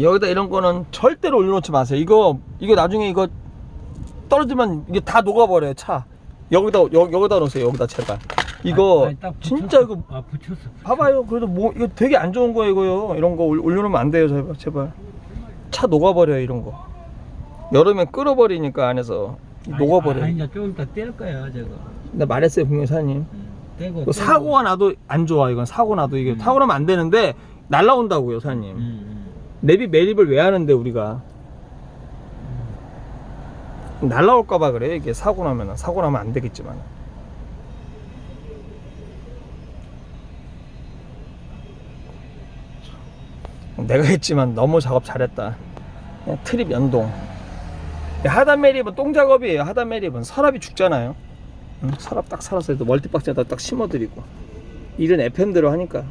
여기다 이런 거는 절대로 올려놓지 마세요. 이거 이거 나중에 이거 떨어지면 이게 다 녹아버려요 차. 여기다 여, 여기다 놓으세요. 여기다 제발. 이거 아니, 딱 붙였어. 진짜 이거 아 붙였어. 봐봐요. 그래도 뭐 이거 되게 안 좋은 거예요 이거요. 이런 거 올- 올려놓으면 안 돼요 제발 제발. 차 녹아버려요 이런 거. 여름에 끓어버리니까 안에서 녹아버려요. 아니 이제 좀 이따 뗄 거야 저거. 나 말했어요 분명히 사장님. 응. 떼고. 이거 사고가 나도 안 좋아 이건 사고 나도 이게 음. 사고 나면 안 되는데 날라온다고요 사장님. 응, 응. 내비 매립을 왜 하는데 우리가? 날라올까봐 그래. 이게 사고 나면 사고 나면 안 되겠지만. 내가 했지만 너무 작업 잘했다. 트립 연동. 하단 매립은 똥 작업이에요. 하단 매립은. 서랍이 죽잖아요. 응? 서랍 딱 살아서 멀티박스에다 딱 심어드리고. 일은 FM대로 하니까